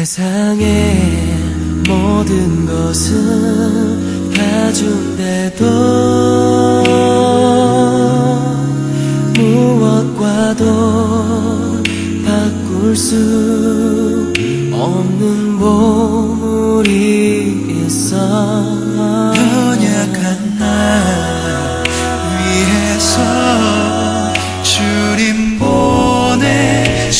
세상의 모든 것은 가준데도 무엇과도 바꿀 수 없는 보물이 있어. 연약한 날 위해서 주님 보내주신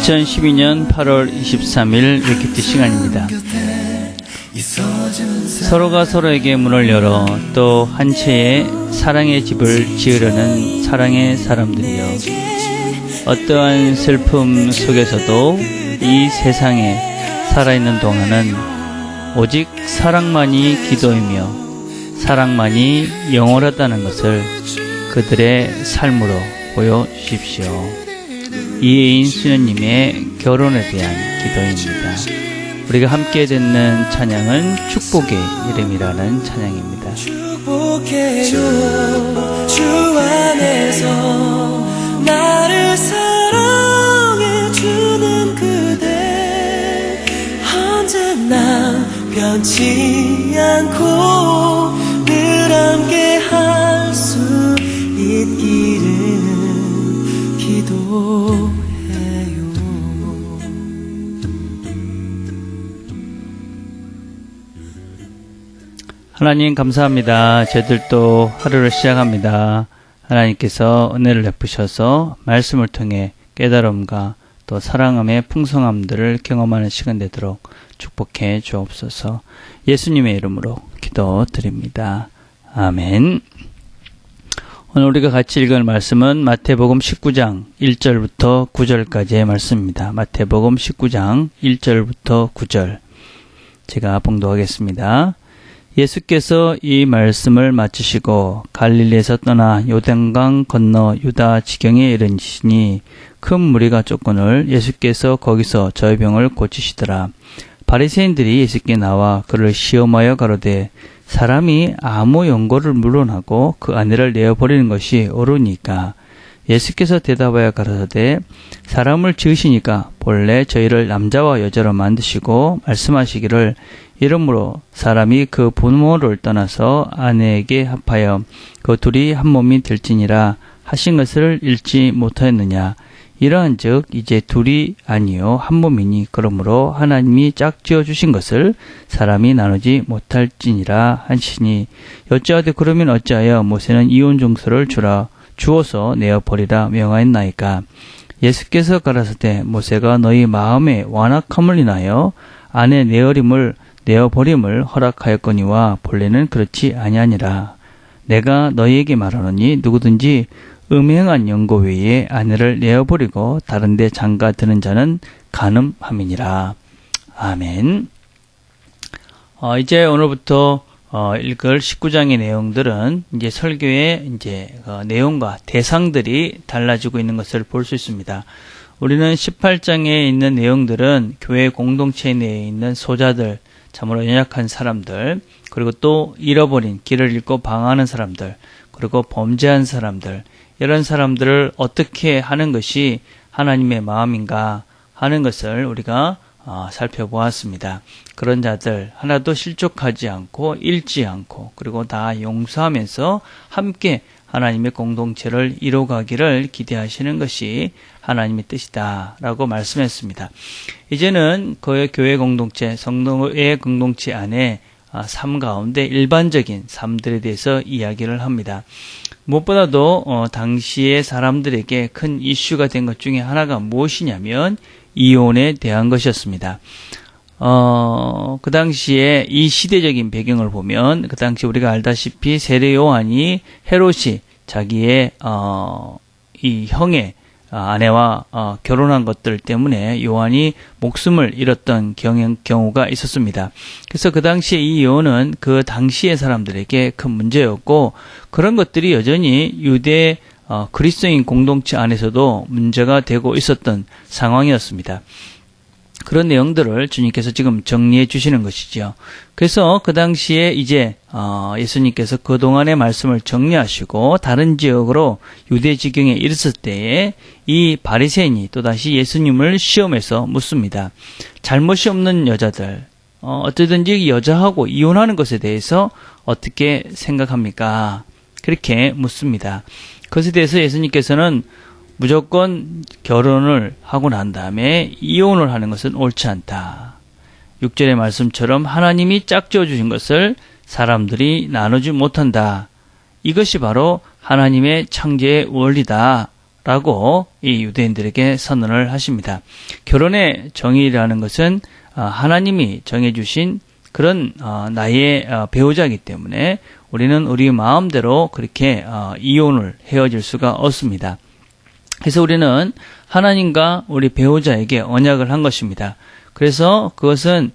2012년 8월 23일 위키트 시간입니다. 서로가 서로에게 문을 열어 또 한 채의 사랑의 집을 지으려는 사랑의 사람들이여 어떠한 슬픔 속에서도 이 세상에 살아있는 동안은 오직 사랑만이 기도이며 사랑만이 영원하다는 것을 그들의 삶으로 보여주십시오. 이혜인 수녀님의 결혼에 대한 기도입니다. 우리가 함께 듣는 찬양은 축복의 이름이라는 찬양입니다. 축복해요 주 안에서 나를 사랑해 주는 그대 언제나 변치 않고 늘 함께 하나님 감사합니다. 저희들도 하루를 시작합니다. 하나님께서 은혜를 베푸셔서 말씀을 통해 깨달음과 또 사랑함의 풍성함들을 경험하는 시간 되도록 축복해 주옵소서. 예수님의 이름으로 기도드립니다. 아멘. 오늘 우리가 같이 읽을 말씀은 마태복음 19장 1절부터 9절까지의 말씀입니다. 마태복음 19장 1절부터 9절. 제가 봉독하겠습니다. 예수께서 이 말씀을 마치시고 갈릴리에서 떠나 요단강 건너 유다 지경에 이르시니 큰 무리가 쫓거늘 예수께서 거기서 저희병을 고치시더라. 바리새인들이 예수께 나와 그를 시험하여 가로되 사람이 아무 연고를 물론하고 그 아내를 내어 버리는 것이 옳으니까 예수께서 대답하여 가라사대 사람을 지으시니까 본래 저희를 남자와 여자로 만드시고 말씀하시기를 이러므로 사람이 그 부모를 떠나서 아내에게 합하여 그 둘이 한 몸이 될지니라 하신 것을 읽지 못하였느냐. 이러한즉 이제 둘이 아니요 한 몸이니 그러므로 하나님이 짝지어 주신 것을 사람이 나누지 못할지니라 하시니. 여자하되 그러면 어찌하여 모세는 이혼 증서를 주라 주어서 내어 버리라 명하였나이까 예수께서 가라사대 모세가 너희 마음에 완악함을 인하여 아내 내어림을 내어 버림을 허락하였거니와 본래는 그렇지 아니하니라 내가 너희에게 말하노니 누구든지 음행한 연고 외에 아내를 내어버리고 다른 데 장가 드는 자는 간음함이니라. 아멘. 어, 이제 오늘부터 어, 읽을 19장의 내용들은 이제 설교의 이제 어, 내용과 대상들이 달라지고 있는 것을 볼 수 있습니다. 우리는 18장에 있는 내용들은 교회 공동체 내에 있는 소자들, 참으로 연약한 사람들, 그리고 또 잃어버린 길을 잃고 방황하는 사람들, 그리고 범죄한 사람들, 이런 사람들을 어떻게 하는 것이 하나님의 마음인가 하는 것을 우리가 어, 살펴보았습니다. 그런 자들 하나도 실족하지 않고 잃지 않고 그리고 다 용서하면서 함께 하나님의 공동체를 이뤄가기를 기대하시는 것이 하나님의 뜻이다라고 말씀했습니다. 이제는 그 교회 공동체, 성도의 공동체 안에 아, 삶 가운데 일반적인 삶들에 대해서 이야기를 합니다. 무엇보다도 어, 당시의 사람들에게 큰 이슈가 된 것 중에 하나가 무엇이냐면 이혼에 대한 것이었습니다. 어, 그 당시에 이 시대적인 배경을 보면 그 당시 우리가 알다시피 세례 요한이 헤롯이 자기의 어, 이 형의 어, 아내와 어, 결혼한 것들 때문에 요한이 목숨을 잃었던 경영, 경우가 있었습니다. 그래서 그 당시에 이 요한은 그 당시의 사람들에게 큰 문제였고 그런 것들이 여전히 유대 어, 그리스도인 공동체 안에서도 문제가 되고 있었던 상황이었습니다. 그런 내용들을 주님께서 지금 정리해 주시는 것이죠. 그래서 그 당시에 이제 어, 예수님께서 그 동안의 말씀을 정리하시고 다른 지역으로 유대 지경에 이르렀을 때에 이 바리새인이 또 다시 예수님을 시험해서 묻습니다. 잘못이 없는 여자들 어, 어쨌든지 여자하고 이혼하는 것에 대해서 어떻게 생각합니까? 그렇게 묻습니다. 그것에 대해서 예수님께서는 무조건 결혼을 하고 난 다음에 이혼을 하는 것은 옳지 않다. 6절의 말씀처럼 하나님이 짝지어 주신 것을 사람들이 나누지 못한다. 이것이 바로 하나님의 창조의 원리다. 라고 이 유대인들에게 선언을 하십니다. 결혼의 정의라는 것은 어, 하나님이 정해주신 그런 어, 나의 어, 배우자이기 때문에 우리는 우리 마음대로 그렇게 이혼을 헤어질 수가 없습니다. 그래서 우리는 하나님과 우리 배우자에게 언약을 한 것입니다. 그래서 그것은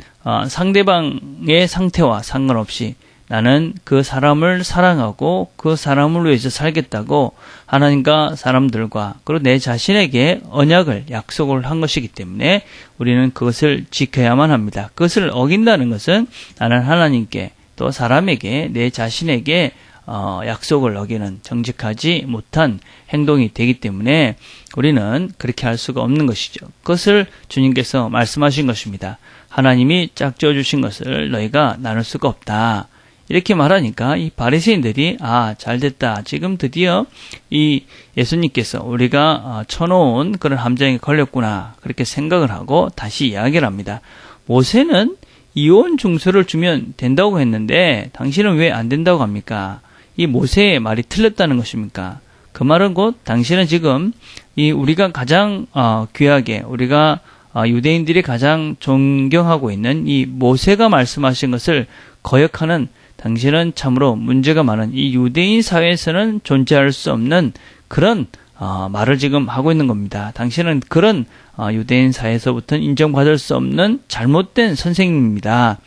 상대방의 상태와 상관없이 나는 그 사람을 사랑하고 그 사람을 위해서 살겠다고 하나님과 사람들과 그리고 내 자신에게 언약을 약속을 한 것이기 때문에 우리는 그것을 지켜야만 합니다. 그것을 어긴다는 것은 나는 하나님께 또 사람에게 내 자신에게 어, 약속을 어기는 정직하지 못한 행동이 되기 때문에 우리는 그렇게 할 수가 없는 것이죠. 그것을 주님께서 말씀하신 것입니다. 하나님이 짝지어 주신 것을 너희가 나눌 수가 없다. 이렇게 말하니까 이 바리새인들이 아 잘됐다 지금 드디어 이 예수님께서 우리가 어, 쳐놓은 그런 함정에 걸렸구나 그렇게 생각을 하고 다시 이야기를 합니다. 모세는 이혼 중서를 주면 된다고 했는데 당신은 왜 안 된다고 합니까? 이 모세의 말이 틀렸다는 것입니까? 그 말은 곧 당신은 지금 이 우리가 가장 어, 귀하게 우리가 어, 유대인들이 가장 존경하고 있는 이 모세가 말씀하신 것을 거역하는 당신은 참으로 문제가 많은 이 유대인 사회에서는 존재할 수 없는 그런 어, 말을 지금 하고 있는 겁니다. 당신은 그런 어, 유대인 사회에서부터는 인정받을 수 없는 잘못된 선생님입니다.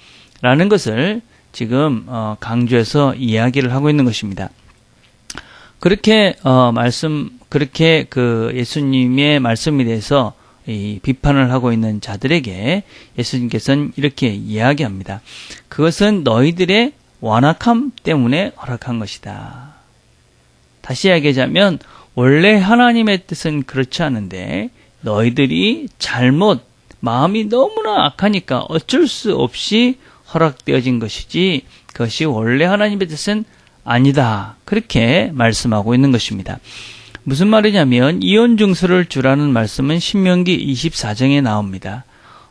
라는 것을 지금 어, 강조해서 이야기를 하고 있는 것입니다. 그렇게 어, 말씀 그렇게 그 예수님의 말씀에 대해서 이 비판을 하고 있는 자들에게 예수님께서는 이렇게 이야기합니다. 그것은 너희들의 완악함 때문에 허락한 것이다. 다시 이야기하자면 원래 하나님의 뜻은 그렇지 않은데 너희들이 잘못 마음이 너무나 악하니까 어쩔 수 없이 허락되어진 것이지 그것이 원래 하나님의 뜻은 아니다. 그렇게 말씀하고 있는 것입니다. 무슨 말이냐면 이혼 증서를 주라는 말씀은 신명기 24장에 나옵니다.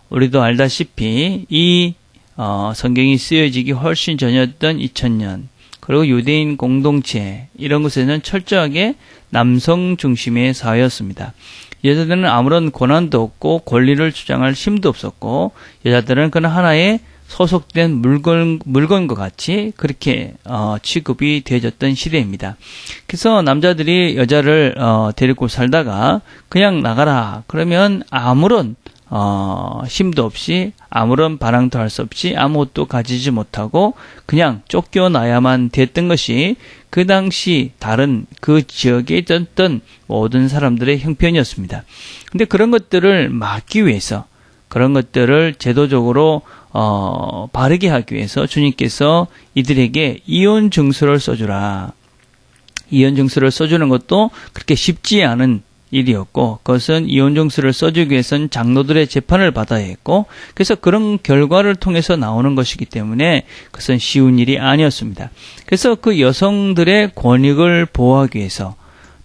우리도 알다시피 이 어, 성경이 쓰여지기 훨씬 전이었던 2000년 그리고 유대인 공동체 이런 곳에는 철저하게 남성 중심의 사회였습니다. 여자들은 아무런 권한도 없고 권리를 주장할 힘도 없었고 여자들은 그는 하나의 소속된 물건 물건과 같이 그렇게 어, 취급이 되어졌던 시대입니다. 그래서 남자들이 여자를 어, 데리고 살다가 그냥 나가라 그러면 아무런 어, 힘도 없이 아무런 반항도 할 수 없이 아무것도 가지지 못하고 그냥 쫓겨나야만 됐던 것이 그 당시 다른 그 지역에 있었던 모든 사람들의 형편이었습니다. 근데 그런 것들을 막기 위해서 그런 것들을 제도적으로 어, 바르게 하기 위해서 주님께서 이들에게 이혼 증서를 써주라. 이혼 증서를 써주는 것도 그렇게 쉽지 않은 일이었고 그것은 이혼 증서를 써주기 위해서는 장로들의 재판을 받아야 했고 그래서 그런 결과를 통해서 나오는 것이기 때문에 그것은 쉬운 일이 아니었습니다. 그래서 그 여성들의 권익을 보호하기 위해서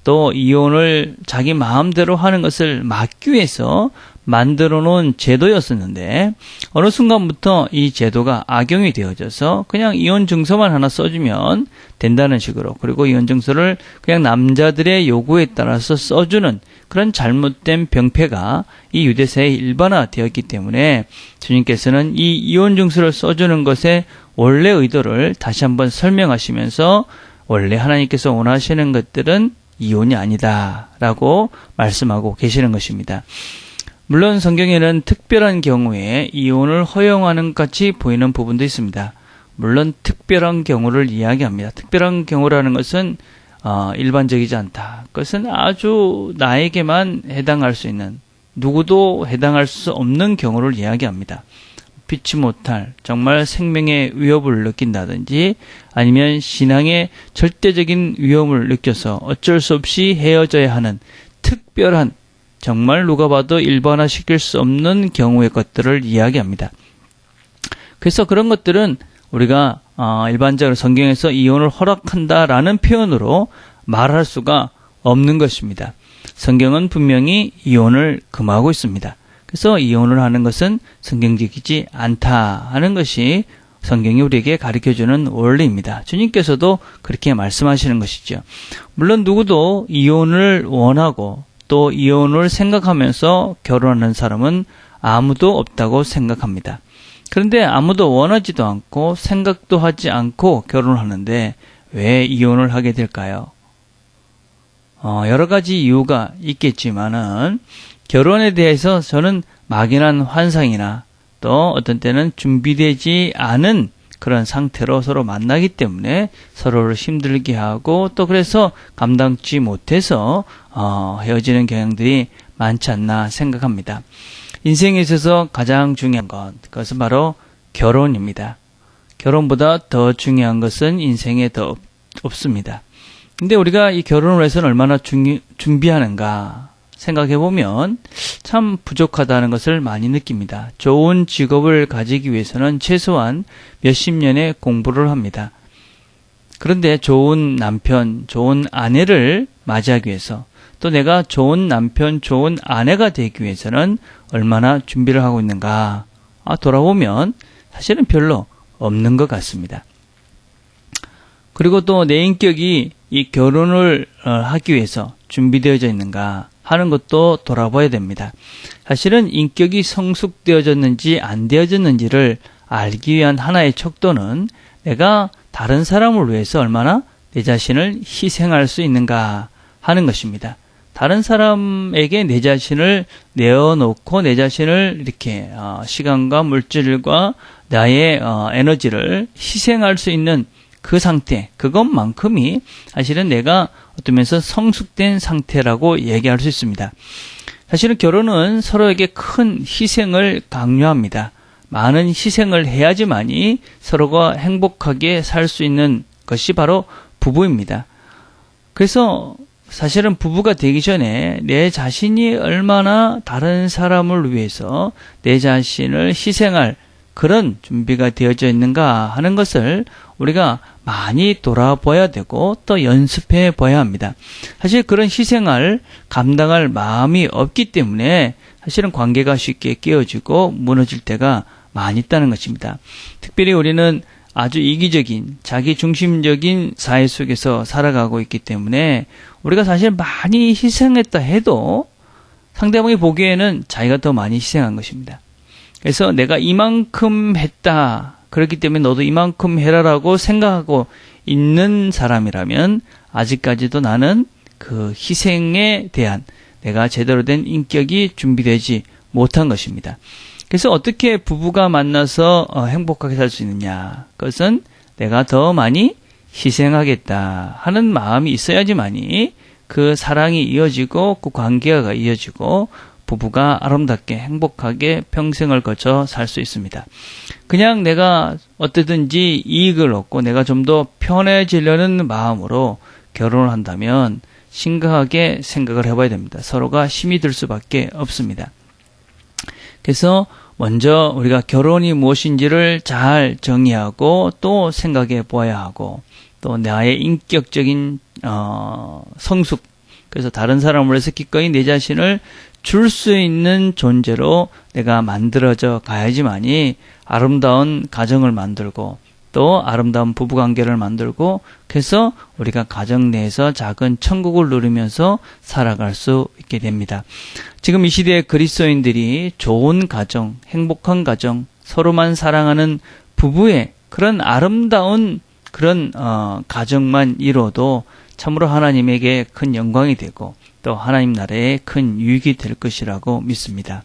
또 이혼을 자기 마음대로 하는 것을 막기 위해서 만들어 놓은 제도였었는데 어느 순간부터 이 제도가 악용이 되어져서 그냥 이혼 증서만 하나 써주면 된다는 식으로 그리고 이혼 증서를 그냥 남자들의 요구에 따라서 써주는 그런 잘못된 병폐가 이 유대사에 일반화되었기 때문에 주님께서는 이 이혼 증서를 써주는 것의 원래 의도를 다시 한번 설명하시면서 원래 하나님께서 원하시는 것들은 이혼이 아니다라고 말씀하고 계시는 것입니다. 물론 성경에는 특별한 경우에 이혼을 허용하는 같이 보이는 부분도 있습니다. 물론 특별한 경우를 이야기합니다. 특별한 경우라는 것은 어, 일반적이지 않다. 그것은 아주 나에게만 해당할 수 있는 누구도 해당할 수 없는 경우를 이야기합니다. 피치 못할 정말 생명의 위협을 느낀다든지 아니면 신앙의 절대적인 위험을 느껴서 어쩔 수 없이 헤어져야 하는 특별한 정말 누가 봐도 일반화시킬 수 없는 경우의 것들을 이야기합니다. 그래서 그런 것들은 우리가 어, 일반적으로 성경에서 이혼을 허락한다라는 표현으로 말할 수가 없는 것입니다. 성경은 분명히 이혼을 금하고 있습니다. 그래서 이혼을 하는 것은 성경적이지 않다 하는 것이 성경이 우리에게 가르쳐주는 원리입니다. 주님께서도 그렇게 말씀하시는 것이죠. 물론 누구도 이혼을 원하고 또 이혼을 생각하면서 결혼하는 사람은 아무도 없다고 생각합니다. 그런데 아무도 원하지도 않고 생각도 하지 않고 결혼하는데 왜 이혼을 하게 될까요? 어, 여러 가지 이유가 있겠지만은 결혼에 대해서 저는 막연한 환상이나 또 어떤 때는 준비되지 않은 그런 상태로 서로 만나기 때문에 서로를 힘들게 하고 또 그래서 감당치 못해서 어, 헤어지는 경향들이 많지 않나 생각합니다. 인생에 있어서 가장 중요한 것 그것은 바로 결혼입니다. 결혼보다 더 중요한 것은 인생에 더 없, 없습니다. 근데 우리가 이 결혼을 위해서는 얼마나 중, 준비하는가 생각해 보면 참 부족하다는 것을 많이 느낍니다. 좋은 직업을 가지기 위해서는 최소한 몇십 년의 공부를 합니다. 그런데 좋은 남편, 좋은 아내를 맞이하기 위해서 또 내가 좋은 남편, 좋은 아내가 되기 위해서는 얼마나 준비를 하고 있는가 아, 돌아보면 사실은 별로 없는 것 같습니다. 그리고 또 내 인격이 이 결혼을 어, 하기 위해서 준비되어져 있는가 하는 것도 돌아봐야 됩니다. 사실은 인격이 성숙되어졌는지 안 되어졌는지를 알기 위한 하나의 척도는 내가 다른 사람을 위해서 얼마나 내 자신을 희생할 수 있는가 하는 것입니다. 다른 사람에게 내 자신을 내어놓고 내 자신을 이렇게 어, 시간과 물질과 나의 어, 에너지를 희생할 수 있는 그 상태, 그것만큼이 사실은 내가 어떤 면에서 성숙된 상태라고 얘기할 수 있습니다. 사실은 결혼은 서로에게 큰 희생을 강요합니다. 많은 희생을 해야지만이 서로가 행복하게 살 수 있는 것이 바로 부부입니다. 그래서 사실은 부부가 되기 전에 내 자신이 얼마나 다른 사람을 위해서 내 자신을 희생할 그런 준비가 되어져 있는가 하는 것을 우리가 많이 돌아봐야 되고 또 연습해 봐야 합니다. 사실 그런 희생을 감당할 마음이 없기 때문에 사실은 관계가 쉽게 깨어지고 무너질 때가 많이 있다는 것입니다. 특별히 우리는 아주 이기적인 자기 중심적인 사회 속에서 살아가고 있기 때문에 우리가 사실 많이 희생했다 해도 상대방이 보기에는 자기가 더 많이 희생한 것입니다. 그래서 내가 이만큼 했다. 그렇기 때문에 너도 이만큼 해라라고 생각하고 있는 사람이라면 아직까지도 나는 그 희생에 대한 내가 제대로 된 인격이 준비되지 못한 것입니다. 그래서 어떻게 부부가 만나서 어, 행복하게 살 수 있느냐? 그것은 내가 더 많이 희생하겠다 하는 마음이 있어야지만이 그 사랑이 이어지고 그 관계가 이어지고 부부가 아름답게 행복하게 평생을 거쳐 살 수 있습니다. 그냥 내가 어떻든지 이익을 얻고 내가 좀 더 편해지려는 마음으로 결혼을 한다면 심각하게 생각을 해봐야 됩니다. 서로가 힘이 들 수밖에 없습니다. 그래서 먼저 우리가 결혼이 무엇인지를 잘 정의하고 또 생각해 보아야 하고 또 나의 인격적인 어, 성숙 그래서 다른 사람을 위해서 기꺼이 내 자신을 줄 수 있는 존재로 내가 만들어져 가야지만이 아름다운 가정을 만들고 또 아름다운 부부 관계를 만들고 그래서 우리가 가정 내에서 작은 천국을 누리면서 살아갈 수 있게 됩니다. 지금 이 시대의 그리스도인들이 좋은 가정, 행복한 가정, 서로만 사랑하는 부부의 그런 아름다운 그런 어, 가정만 이뤄도 참으로 하나님에게 큰 영광이 되고 또 하나님 나라에 큰 유익이 될 것이라고 믿습니다.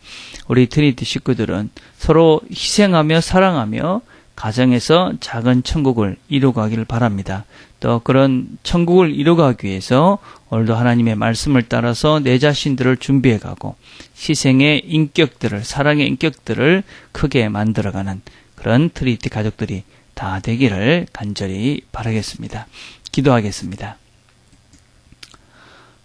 우리 트리티 식구들은 서로 희생하며 사랑하며 가정에서 작은 천국을 이루가기를 바랍니다. 또 그런 천국을 이루가기 위해서 오늘도 하나님의 말씀을 따라서 내 자신들을 준비해 가고 희생의 인격들을 사랑의 인격들을 크게 만들어가는 그런 트리티 가족들이 다 되기를 간절히 바라겠습니다. 기도하겠습니다.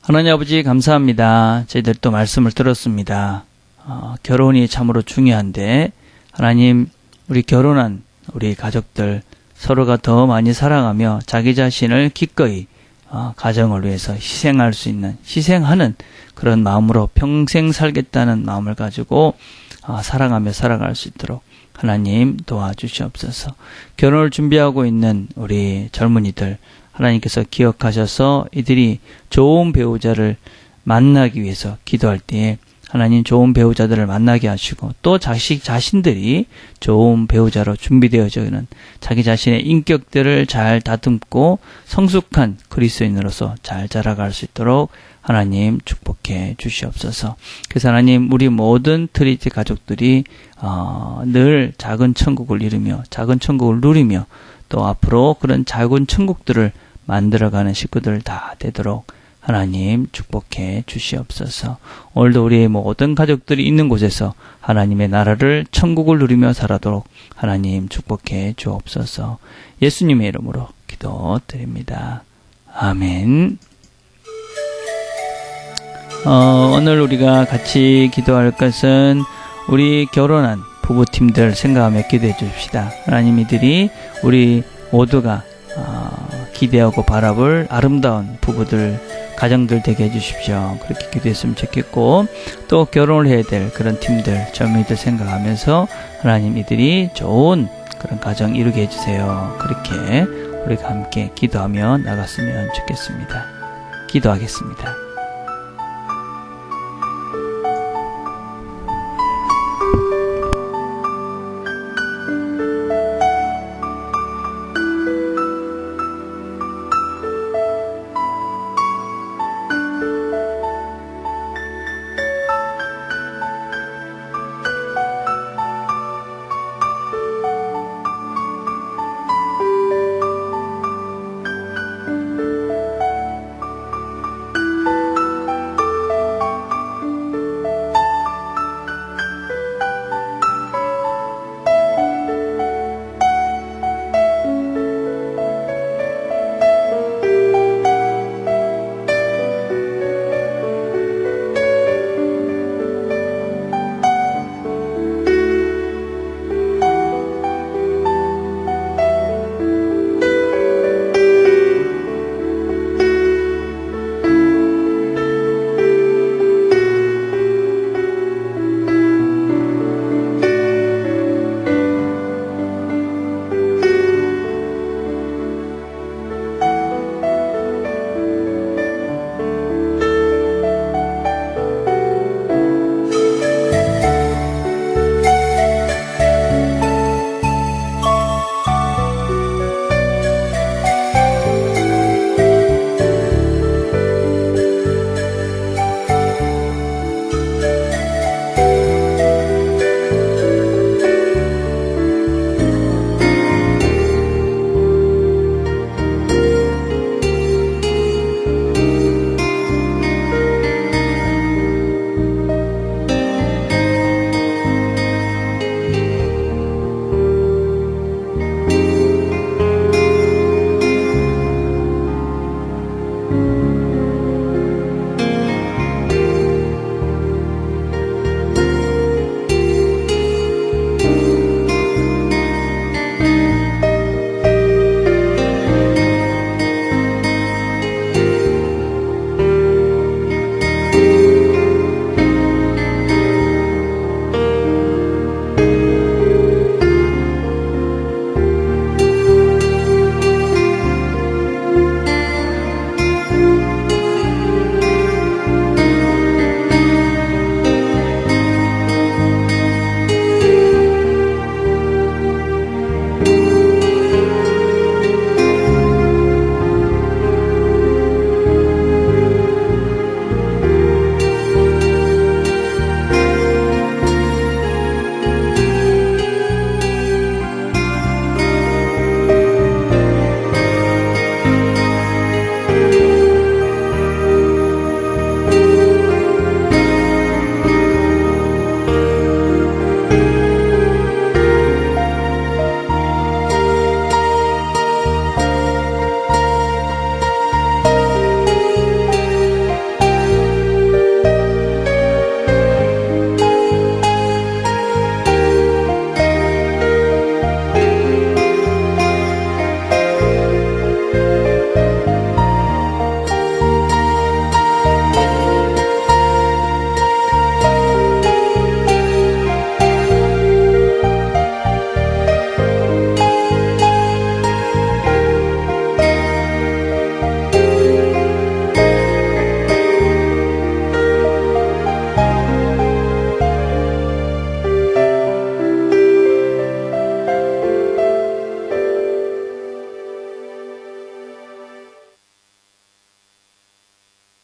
하나님 아버지 감사합니다. 저희들 또 말씀을 들었습니다. 어, 결혼이 참으로 중요한데 하나님 우리 결혼한 우리 가족들 서로가 더 많이 사랑하며 자기 자신을 기꺼이 어, 가정을 위해서 희생할 수 있는 희생하는 그런 마음으로 평생 살겠다는 마음을 가지고 어, 사랑하며 살아갈 수 있도록 하나님 도와주시옵소서. 결혼을 준비하고 있는 우리 젊은이들 하나님께서 기억하셔서 이들이 좋은 배우자를 만나기 위해서 기도할 때에 하나님 좋은 배우자들을 만나게 하시고 또 자식 자신들이 좋은 배우자로 준비되어져 있는 자기 자신의 인격들을 잘 다듬고 성숙한 그리스도인으로서 잘 자라갈 수 있도록 하나님 축복해 주시옵소서. 그래서 하나님 우리 모든 트리티 가족들이 어, 늘 작은 천국을 이루며 작은 천국을 누리며 또 앞으로 그런 작은 천국들을 만들어가는 식구들 다 되도록 하나님 축복해 주시옵소서. 오늘도 우리의 모든 가족들이 있는 곳에서 하나님의 나라를 천국을 누리며 살아도록 하나님 축복해 주옵소서. 예수님의 이름으로 기도드립니다. 아멘. 어, 오늘 우리가 같이 기도할 것은 우리 결혼한 부부팀들 생각하며 기도해 줍시다. 하나님 이들이 우리 모두가 어, 기대하고 바라볼 아름다운 부부들 가정들 되게 해주십시오. 그렇게 기도했으면 좋겠고 또 결혼을 해야 될 그런 팀들 젊은이들 생각하면서 하나님 이들이 좋은 그런 가정 이루게 해주세요. 그렇게 우리가 함께 기도하며 나갔으면 좋겠습니다. 기도하겠습니다.